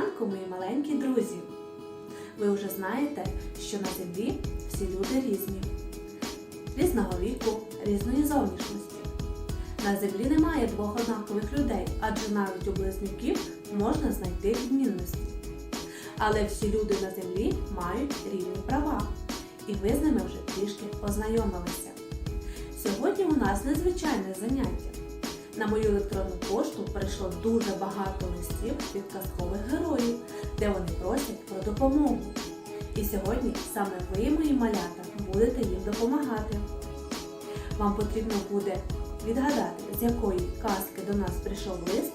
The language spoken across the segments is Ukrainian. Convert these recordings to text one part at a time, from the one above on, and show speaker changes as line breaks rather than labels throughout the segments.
ранку, мої маленькі друзі! Ви вже знаєте, що на землі всі люди різні, різного віку, різної зовнішності. На землі немає двох однакових людей, адже навіть у близнюків можна знайти відмінності. Але всі люди на землі мають рівні права, і ви з ними вже трішки ознайомилися. Сьогодні у нас незвичайне заняття. На мою електронну пошту прийшло дуже багато листів від казкових героїв, де вони просять про допомогу. І сьогодні саме ви, мої малята, будете їм допомагати. Вам потрібно буде відгадати, з якої казки до нас прийшов лист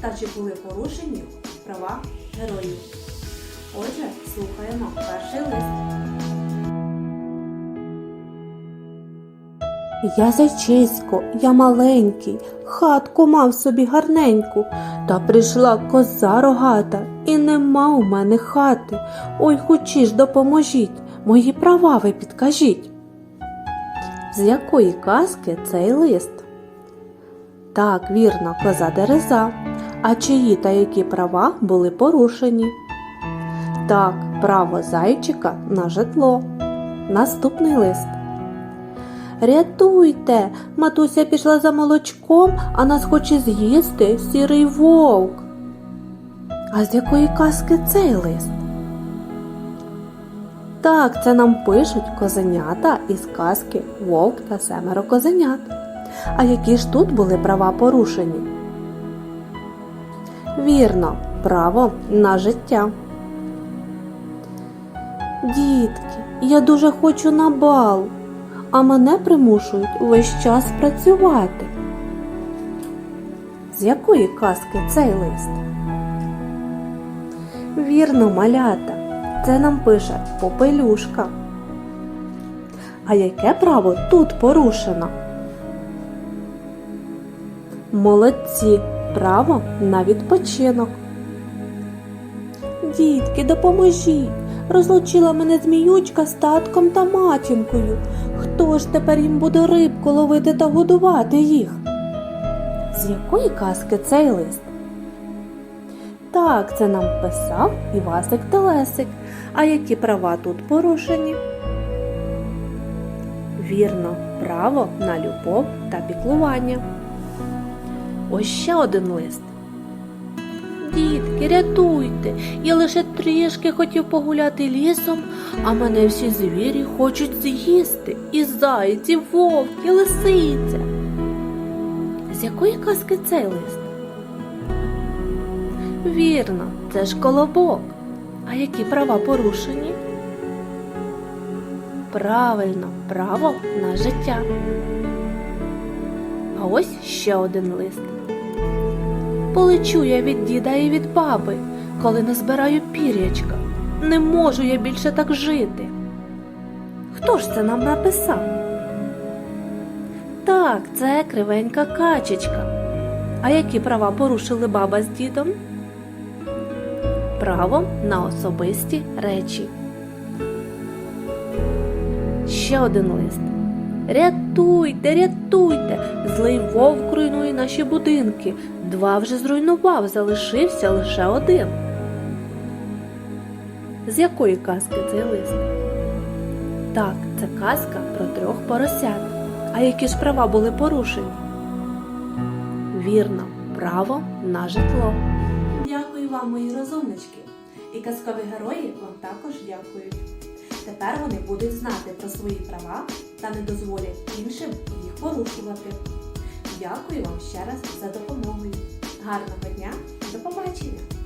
та чи були порушені права героїв. Отже, слухаємо перший лист.
Я зайчисько, я маленький, хатку мав собі гарненьку, та прийшла коза рогата, і нема у мене хати. Ой, хочі допоможіть, мої права ви підкажіть. З якої казки цей лист? Так, вірно, коза дереза. А чиї та які права були порушені? Так, право зайчика на житло. Наступний лист. Рятуйте, матуся пішла за молочком, а нас хоче з'їсти сірий вовк. А з якої казки цей лист? Так, це нам пишуть козенята із казки Вовк та семеро козенят. А які ж тут були права порушені? Вірно, право на життя. Дітки, я дуже хочу на бал, а мене примушують весь час працювати. З якої казки цей лист? Вірно, малята, це нам пише попелюшка. А яке право тут порушено? Молодці, право на відпочинок. Дітки, допоможіть. Розлучила мене зміючка з татком та матінкою. Хто ж тепер їм буде рибку ловити та годувати їх? З якої казки цей лист? Так, це нам писав Івасик Телесик. А які права тут порушені? Вірно, право на любов та піклування. Ось ще один лист. Дітки, рятуйте, я лише трішки хотів погуляти лісом, а мене всі звірі хочуть з'їсти. І зайці, вовк, і лисиця. З якої казки цей лист? Вірно, це ж колобок. А які права порушені? Правильно, право на життя. А ось ще один лист. Полечу я від діда і від баби, коли не збираю пір'ячка. Не можу я більше так жити. Хто ж це нам написав? Так, це кривенька качечка. А які права порушили баба з дідом? Право на особисті речі. Ще один лист. Рятуйте, рятуйте! Злий вовк руйнує наші будинки. Два вже зруйнував, залишився лише один. З якої казки цей лист? Так, це казка про трьох поросят. А які ж права були порушені? Вірно, право на житло.
Дякую вам, мої розумнички. І казкові герої вам також дякують. Тепер вони будуть знати про свої права та не дозволять іншим їх порушувати. Дякую вам ще раз за допомогою. Гарного дня, до побачення!